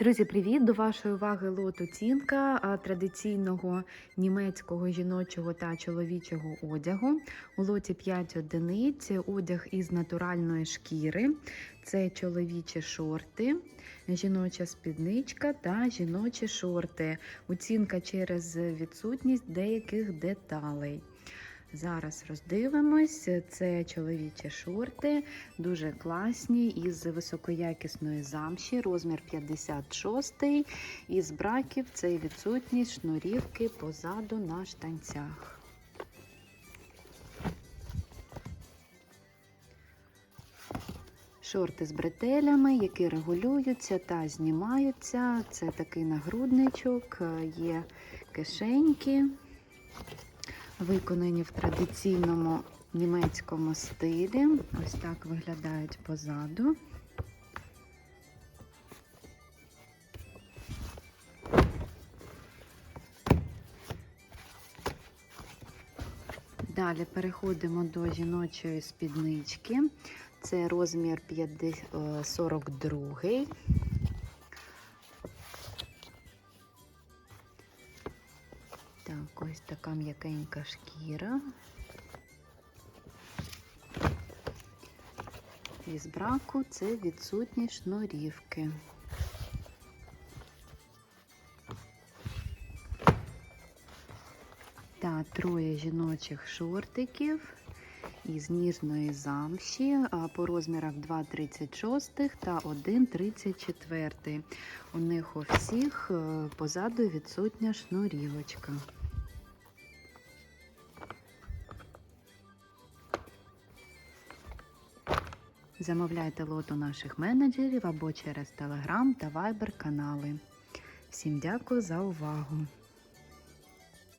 Друзі, привіт! До вашої уваги лот оцінка традиційного німецького жіночого та чоловічого одягу. У лоті 5 одиниць, одяг із натуральної шкіри. Це чоловічі шорти, жіноча спідничка та жіночі шорти. Оцінка через відсутність деяких деталей. Зараз роздивимось. Це чоловічі шорти, дуже класні, із високоякісної замші, розмір 56 Із браків це відсутність шнурівки позаду на штанцях. Шорти з бретелями, які регулюються та знімаються. Це такий нагрудничок, є кишеньки виконані в традиційному німецькому стилі. Ось так виглядають позаду. Далі переходимо до жіночої спіднички. Це розмір 42. Так, ось така м'якенька шкіра. Із браку це відсутні шнурівки. Та троє жіночих шортиків із ніжної замші по розмірах 2,36 та 1,34. У них у всіх е, позаду відсутня шнурівочка. Замовляйте лот у наших менеджерів або через Telegram та Viber канали. Всім дякую за увагу!